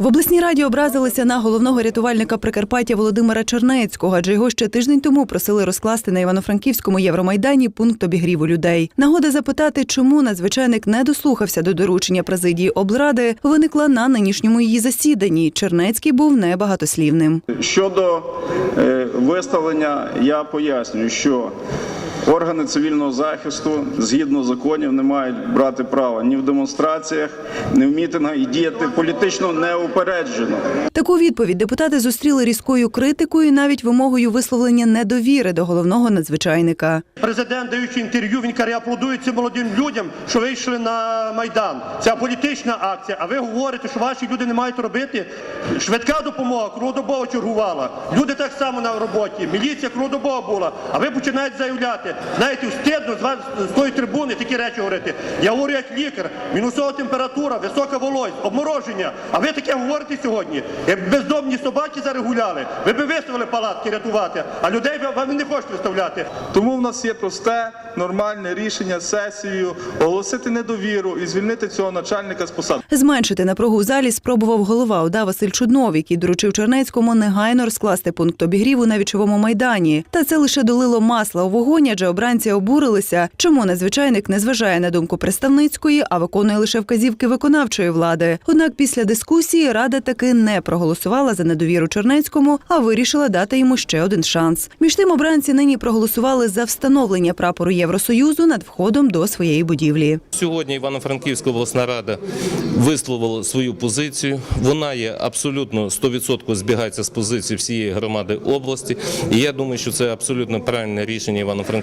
В обласній раді образилися на головного рятувальника Прикарпаття Володимира Чернецького, адже його ще тиждень тому просили розкласти на Івано-Франківському Євромайдані пункт обігріву людей. Нагода запитати, чому надзвичайник не дослухався до доручення президії облради, виникла на нинішньому її засіданні. Чернецький був небагатослівним. Щодо е, виставлення, я пояснюю, що органи цивільного захисту згідно законів не мають брати права ні в демонстраціях, ні в мітингах і діяти політично неупереджено. Таку відповідь депутати зустріли різкою критикою і навіть вимогою висловлення недовіри до головного надзвичайника. Президент, даючи інтерв'ю, він каже, аплодує цим молодим людям, що вийшли на Майдан. Це політична акція. А ви говорите, що ваші люди не мають робити. Швидка допомога круглодобово чергувала. Люди так само на роботі. Міліція круглодобово була. А ви починаєте заявляти. Знаєте, встидно з тої трибуни такі речі говорити. Я говорю як лікар, мінусова температура, висока вологість, обмороження. А ви таке говорите сьогодні? Як бездомні собаки зараз гуляли, ви б виставили палатки рятувати, а людей ви не хочете виставляти. Тому в нас є просте, нормальне рішення сесією оголосити недовіру і звільнити цього начальника з посади. Зменшити напругу в залі спробував голова ОДА Василь Чуднов, який доручив Чернецькому негайно розкласти пункт обігріву на вічовому майдані. Та це лише долило масла у вогонь, адже обранці обурилися, чому надзвичайник не зважає на думку представницької, а виконує лише вказівки виконавчої влади. Однак після дискусії рада таки не проголосувала за недовіру Чернецькому, а вирішила дати йому ще один шанс. Між тим обранці нині проголосували за встановлення прапору Євросоюзу над входом до своєї будівлі. Сьогодні Івано-Франківська обласна рада висловила свою позицію. Вона є абсолютно 100% збігається з позиції всієї громади області. І я думаю, що це абсолютно правильне рішення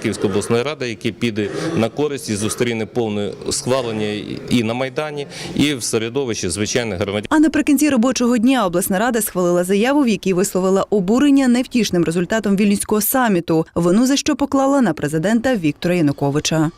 Івано-Франківської обласної ради, яке піде на користь і зустріне повне схвалення і на майдані, і в середовищі звичайних громадян. А наприкінці робочого дня обласна рада схвалила заяву, в якій висловила обурення невтішним результатом вільнюського саміту, вину за що поклала на президента Віктора Януковича.